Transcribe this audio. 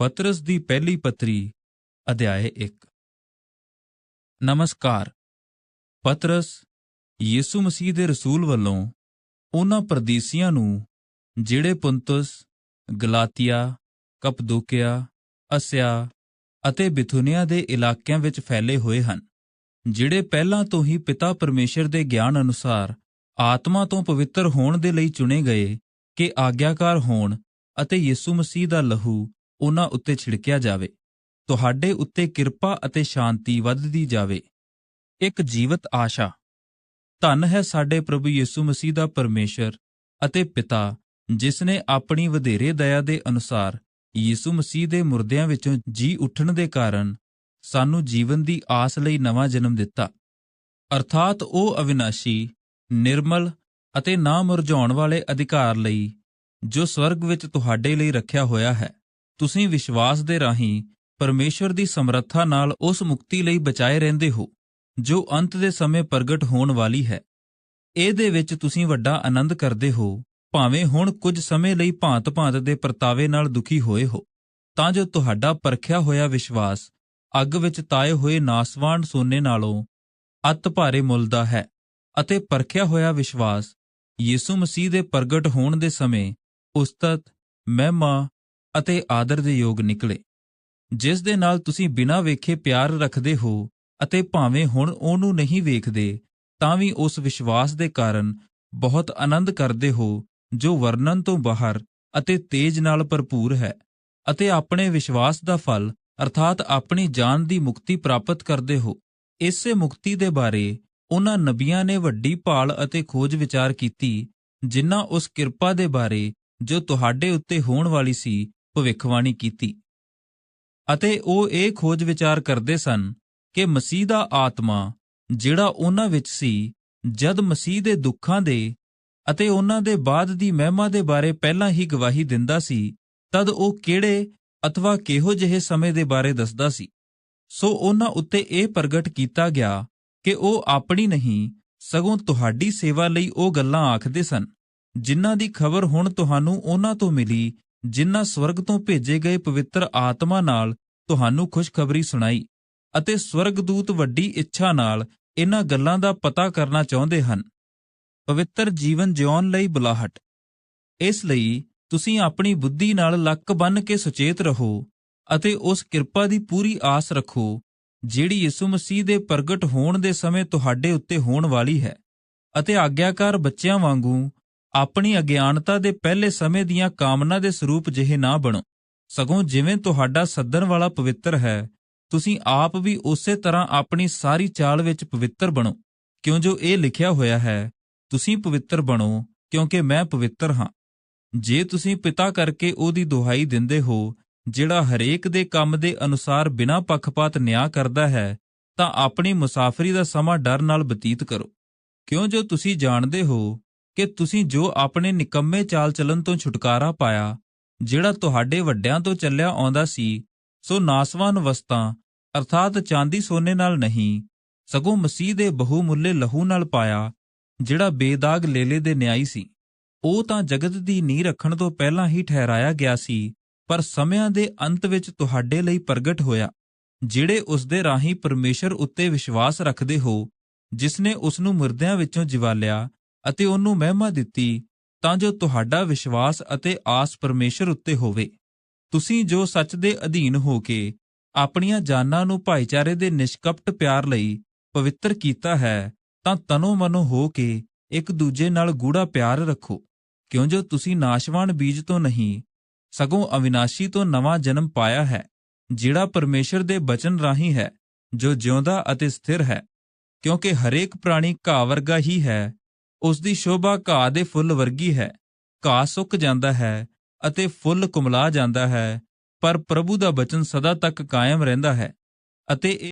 ਪਤਰਸ ਦੀ ਪਹਿਲੀ ਪਤਰੀ, ਅਧਿਆਇ 1 ਨਮਸਕਾਰ। ਪਤਰਸ ਯੀਸੂ ਮਸੀਹ ਦੇ ਰਸੂਲ ਵੱਲੋਂ ਉਹਨਾਂ ਪਰਦੀਸੀਆਂ ਨੂੰ, ਜਿਹੜੇ ਪੁੰਤੁਸ, ਗਲਾਤੀਆ, ਕਪਦੋਕਿਆ, ਅਸਿਆ ਅਤੇ ਬਿਥੁਨੀਆ ਦੇ ਇਲਾਕਿਆਂ ਵਿੱਚ ਫੈਲੇ ਹੋਏ ਹਨ, ਜਿਹੜੇ ਪਹਿਲਾਂ ਤੋਂ ਹੀ ਪਿਤਾ ਪਰਮੇਸ਼ਰ ਦੇ ਗਿਆਨ ਅਨੁਸਾਰ ਆਤਮਾ ਤੋਂ ਪਵਿੱਤਰ ਹੋਣ ਦੇ ਲਈ ਚੁਣੇ ਗਏ ਕਿ ਆਗਿਆਕਾਰ ਹੋਣ ਅਤੇ ਯਿਸੂ ਮਸੀਹ ਦਾ ਲਹੂ ਉਹਨਾਂ ਉੱਤੇ ਛਿੜਕਿਆ ਜਾਵੇ, ਤੁਹਾਡੇ ਉੱਤੇ ਕਿਰਪਾ ਅਤੇ ਸ਼ਾਂਤੀ ਵੱਧਦੀ ਜਾਵੇ। ਇੱਕ ਜੀਵਤ ਆਸ਼ਾ। ਧੰਨ ਹੈ ਸਾਡੇ ਪ੍ਰਭੂ ਯਿਸੂ ਮਸੀਹ ਦਾ ਪਰਮੇਸ਼ਰ ਅਤੇ ਪਿਤਾ, ਜਿਸ ਨੇ ਆਪਣੀ ਵਧੇਰੇ ਦਇਆ ਦੇ ਅਨੁਸਾਰ ਯਿਸੂ ਮਸੀਹ ਦੇ ਮੁਰਦਿਆਂ ਵਿੱਚੋਂ ਜੀ ਉੱਠਣ ਦੇ ਕਾਰਨ ਸਾਨੂੰ ਜੀਵਨ ਦੀ ਆਸ ਲਈ ਨਵਾਂ ਜਨਮ ਦਿੱਤਾ। ਅਰਥਾਤ ਉਹ ਅਵਿਨਾਸ਼ੀ, ਨਿਰਮਲ ਅਤੇ ਨਾ ਮੁਰਝਾਉਣ ਵਾਲੇ ਅਧਿਕਾਰ ਲਈ ਜੋ ਸਵਰਗ ਵਿੱਚ ਤੁਹਾਡੇ ਲਈ ਰੱਖਿਆ ਹੋਇਆ ਹੈ। ਤੁਸੀਂ ਵਿਸ਼ਵਾਸ ਦੇ ਰਾਹੀਂ ਪਰਮੇਸ਼ਵਰ ਦੀ ਸਮਰੱਥਾ ਨਾਲ ਉਸ ਮੁਕਤੀ ਲਈ ਬਚਾਏ ਰਹਿੰਦੇ ਹੋ, ਜੋ ਅੰਤ ਦੇ ਸਮੇਂ ਪ੍ਰਗਟ ਹੋਣ ਵਾਲੀ ਹੈ। ਇਹਦੇ ਵਿੱਚ ਤੁਸੀਂ ਵੱਡਾ ਆਨੰਦ ਕਰਦੇ ਹੋ, ਭਾਵੇਂ ਹੁਣ ਕੁਝ ਸਮੇਂ ਲਈ ਭਾਂਤ-ਭਾਂਤ ਦੇ ਪਰਤਾਵੇ ਨਾਲ ਦੁਖੀ ਹੋਏ ਹੋ। ਤਾਂ ਜੋ ਤੁਹਾਡਾ ਪਰਖਿਆ ਹੋਇਆ ਵਿਸ਼ਵਾਸ ਅੱਗ ਵਿੱਚ ਤਾਏ ਹੋਏ ਨਾਸਵਾਨ ਸੋਨੇ ਨਾਲੋਂ ਅਤ ਭਾਰੇ ਮੁੱਲ ਦਾ ਹੈ ਅਤੇ ਪਰਖਿਆ ਹੋਇਆ ਵਿਸ਼ਵਾਸ ਯੀਸੂ ਮਸੀਹ ਦੇ ਪ੍ਰਗਟ ਹੋਣ ਦੇ ਸਮੇਂ ਉਸਤਤ, ਮਹਿਮਾ ਅਤੇ ਆਦਰ ਦੇ ਯੋਗ ਨਿਕਲੇ। ਜਿਸ ਦੇ ਨਾਲ ਤੁਸੀਂ ਬਿਨਾਂ ਵੇਖੇ ਪਿਆਰ ਰੱਖਦੇ ਹੋ ਅਤੇ ਭਾਵੇਂ ਹੁਣ ਉਹਨੂੰ ਨਹੀਂ ਵੇਖਦੇ, ਤਾਂ ਵੀ ਉਸ ਵਿਸ਼ਵਾਸ ਦੇ ਕਾਰਨ ਬਹੁਤ ਆਨੰਦ ਕਰਦੇ ਹੋ, ਜੋ ਵਰਣਨ ਤੋਂ ਬਾਹਰ ਅਤੇ ਤੇਜ ਨਾਲ ਭਰਪੂਰ ਹੈ ਅਤੇ ਆਪਣੇ ਵਿਸ਼ਵਾਸ ਦਾ ਫਲ ਅਰਥਾਤ ਆਪਣੀ ਜਾਨ ਦੀ ਮੁਕਤੀ ਪ੍ਰਾਪਤ ਕਰਦੇ ਹੋ। ਇਸੇ ਮੁਕਤੀ ਦੇ ਬਾਰੇ ਉਹਨਾਂ ਨਬੀਆਂ ਨੇ ਵੱਡੀ ਭਾਲ ਅਤੇ ਖੋਜ ਵਿਚਾਰ ਕੀਤੀ, ਜਿਨ੍ਹਾਂ ਉਸ ਕਿਰਪਾ ਦੇ ਬਾਰੇ ਜੋ ਤੁਹਾਡੇ ਉੱਤੇ ਹੋਣ ਵਾਲੀ ਸੀ ਭਵਿੱਖਬਾਣੀ ਕੀਤੀ। ਅਤੇ ਉਹ ਇਹ ਖੋਜ ਵਿਚਾਰ ਕਰਦੇ ਸਨ ਕਿ ਮਸੀਹ ਦਾ ਆਤਮਾ ਜਿਹੜਾ ਉਹਨਾਂ ਵਿੱਚ ਸੀ, ਜਦ ਮਸੀਹ ਦੇ ਦੁੱਖਾਂ ਦੇ ਅਤੇ ਉਹਨਾਂ ਦੇ ਬਾਅਦ ਦੀ ਮਹਿਮਾ ਦੇ ਬਾਰੇ ਪਹਿਲਾਂ ਹੀ ਗਵਾਹੀ ਦਿੰਦਾ ਸੀ, ਤਦ ਉਹ ਕਿਹੜੇ ਅਥਵਾ ਕਿਹੋ ਜਿਹੇ ਸਮੇਂ ਦੇ ਬਾਰੇ ਦੱਸਦਾ ਸੀ। ਸੋ ਉਹਨਾਂ ਉੱਤੇ ਇਹ ਪ੍ਰਗਟ ਕੀਤਾ ਗਿਆ ਕਿ ਉਹ ਆਪਣੀ ਨਹੀਂ, ਸਗੋਂ ਤੁਹਾਡੀ ਸੇਵਾ ਲਈ ਉਹ ਗੱਲਾਂ ਆਖਦੇ ਸਨ, ਜਿਨ੍ਹਾਂ ਦੀ ਖਬਰ ਹੁਣ ਤੁਹਾਨੂੰ ਉਹਨਾਂ ਤੋਂ ਮਿਲੀ ਜਿਨ੍ਹਾਂ ਸਵਰਗ ਤੋਂ ਭੇਜੇ ਗਏ ਪਵਿੱਤਰ ਆਤਮਾ ਨਾਲ ਤੁਹਾਨੂੰ ਖੁਸ਼ਖਬਰੀ ਸੁਣਾਈ ਅਤੇ ਸਵਰਗਦੂਤ ਵੱਡੀ ਇੱਛਾ ਨਾਲ ਇਹਨਾਂ ਗੱਲਾਂ ਦਾ ਪਤਾ ਕਰਨਾ ਚਾਹੁੰਦੇ ਹਨ। ਪਵਿੱਤਰ ਜੀਵਨ ਜਿਉਣ ਲਈ ਬੁਲਾਹਟ। ਇਸ ਲਈ ਤੁਸੀਂ ਆਪਣੀ ਬੁੱਧੀ ਨਾਲ ਲੱਕ ਬੰਨ ਕੇ ਸੁਚੇਤ ਰਹੋ ਅਤੇ ਉਸ ਕਿਰਪਾ ਦੀ ਪੂਰੀ ਆਸ ਰੱਖੋ, ਜਿਹੜੀ ਯਿਸੂ ਮਸੀਹ ਦੇ ਪ੍ਰਗਟ ਹੋਣ ਦੇ ਸਮੇਂ ਤੁਹਾਡੇ ਉੱਤੇ ਹੋਣ ਵਾਲੀ ਹੈ ਅਤੇ ਆਗਿਆਕਾਰ ਬੱਚਿਆਂ ਵਾਂਗੂ ਆਪਣੀ ਅਗਿਆਨਤਾ ਦੇ ਪਹਿਲੇ ਸਮੇਂ ਦੀਆਂ ਕਾਮਨਾ ਦੇ ਸਰੂਪ ਜਿਹੇ ਨਾ ਬਣੋ। ਸਗੋਂ ਜਿਵੇਂ ਤੁਹਾਡਾ ਸੱਦਣ ਵਾਲਾ ਪਵਿੱਤਰ ਹੈ, ਤੁਸੀਂ ਆਪ ਵੀ ਉਸੇ ਤਰ੍ਹਾਂ ਆਪਣੀ ਸਾਰੀ ਚਾਲ ਵਿੱਚ ਪਵਿੱਤਰ ਬਣੋ। ਕਿਉਂ ਜੋ ਇਹ ਲਿਖਿਆ ਹੋਇਆ ਹੈ, ਤੁਸੀਂ ਪਵਿੱਤਰ ਬਣੋ, ਕਿਉਂਕਿ ਮੈਂ ਪਵਿੱਤਰ ਹਾਂ। ਜੇ ਤੁਸੀਂ ਪਿਤਾ ਕਰਕੇ ਉਹਦੀ ਦੁਹਾਈ ਦਿੰਦੇ ਹੋ, ਜਿਹੜਾ ਹਰੇਕ ਦੇ ਕੰਮ ਦੇ ਅਨੁਸਾਰ ਬਿਨਾਂ ਪੱਖਪਾਤ ਨਿਆਂ ਕਰਦਾ ਹੈ, ਤਾਂ ਆਪਣੀ ਮੁਸਾਫਰੀ ਦਾ ਸਮਾਂ ਡਰ ਨਾਲ ਬਤੀਤ ਕਰੋ। ਕਿਉਂ ਜੋ ਤੁਸੀਂ ਜਾਣਦੇ ਹੋ ਕਿ ਤੁਸੀਂ ਜੋ ਆਪਣੇ ਨਿਕੰਮੇ ਚਾਲ ਚੱਲਣ ਤੋਂ ਛੁਟਕਾਰਾ ਪਾਇਆ, ਜਿਹੜਾ ਤੁਹਾਡੇ ਵੱਡਿਆਂ ਤੋਂ ਚੱਲਿਆ ਆਉਂਦਾ ਸੀ, ਸੋ ਨਾਸਵਾਨ ਵਸਤਾਂ, ਅਰਥਾਤ ਚਾਂਦੀ ਸੋਨੇ ਨਾਲ ਨਹੀਂ, ਸਗੋਂ ਮਸੀਹ ਦੇ ਬਹੁਮੁੱਲੇ ਲਹੂ ਨਾਲ ਪਾਇਆ, ਜਿਹੜਾ ਬੇਦਾਗ ਲੇਲੇ ਦੇ ਨਿਆਈ ਸੀ। ਉਹ ਤਾਂ ਜਗਤ ਦੀ ਨੀਂਹ ਰੱਖਣ ਤੋਂ ਪਹਿਲਾਂ ਹੀ ਠਹਿਰਾਇਆ ਗਿਆ ਸੀ, ਪਰ ਸਮਿਆਂ ਦੇ ਅੰਤ ਵਿੱਚ ਤੁਹਾਡੇ ਲਈ ਪ੍ਰਗਟ ਹੋਇਆ, ਜਿਹੜੇ ਉਸ ਦੇ ਰਾਹੀਂ ਪਰਮੇਸ਼ਰ ਉੱਤੇ ਵਿਸ਼ਵਾਸ ਰੱਖਦੇ ਹੋ ਜਿਸ ਨੇ ਉਸ ਨੂੰ ਮੁਰਦਿਆਂ ਵਿੱਚੋਂ ਜਿਵਾਲਿਆ ਅਤੇ ਉਹਨੂੰ ਮਹਿਮਾ ਦਿੱਤੀ ਤਾਂ ਜੋ ਤੁਹਾਡਾ ਵਿਸ਼ਵਾਸ ਅਤੇ ਆਸ ਪਰਮੇਸ਼ਰ ਉੱਤੇ ਹੋਵੇ। ਤੁਸੀਂ ਜੋ ਸੱਚ ਦੇ ਅਧੀਨ ਹੋ ਕੇ ਆਪਣੀਆਂ ਜਾਨਾਂ ਨੂੰ ਭਾਈਚਾਰੇ ਦੇ ਨਿਸ਼ਕਪਟ ਪਿਆਰ ਲਈ ਪਵਿੱਤਰ ਕੀਤਾ ਹੈ, ਤਾਂ ਤਨੋ ਮਨੋ ਹੋ ਕੇ ਇੱਕ ਦੂਜੇ ਨਾਲ ਗੂੜਾ ਪਿਆਰ ਰੱਖੋ। ਕਿਉਂ ਜੋ ਤੁਸੀਂ ਨਾਸ਼ਵਾਨ ਬੀਜ ਤੋਂ ਨਹੀਂ, ਸਗੋਂ ਅਵਿਨਾਸ਼ੀ ਤੋਂ ਨਵਾਂ ਜਨਮ ਪਾਇਆ ਹੈ, ਜਿਹੜਾ ਪਰਮੇਸ਼ਰ ਦੇ ਬਚਨ ਰਾਹੀਂ ਹੈ, ਜੋ ਜਿਉਂਦਾ ਅਤੇ ਸਥਿਰ ਹੈ। ਕਿਉਂਕਿ ਹਰੇਕ ਪ੍ਰਾਣੀ ਘਾਹ ਵਰਗਾ ਹੀ ਹੈ ਉਸ ਦੀ ਸ਼ੋਭਾ ਘਾਹ ਦੇ ਫੁੱਲ ਵਰਗੀ ਹੈ। ਘਾਹ ਸੁੱਕ ਜਾਂਦਾ ਹੈ ਅਤੇ ਫੁੱਲ ਕੁਮਲਾ ਜਾਂਦਾ ਹੈ, ਪਰ ਪ੍ਰਭੂ ਦਾ ਬਚਨ ਸਦਾ ਤੱਕ ਕਾਇਮ ਰਹਿੰਦਾ ਹੈ ਅਤੇ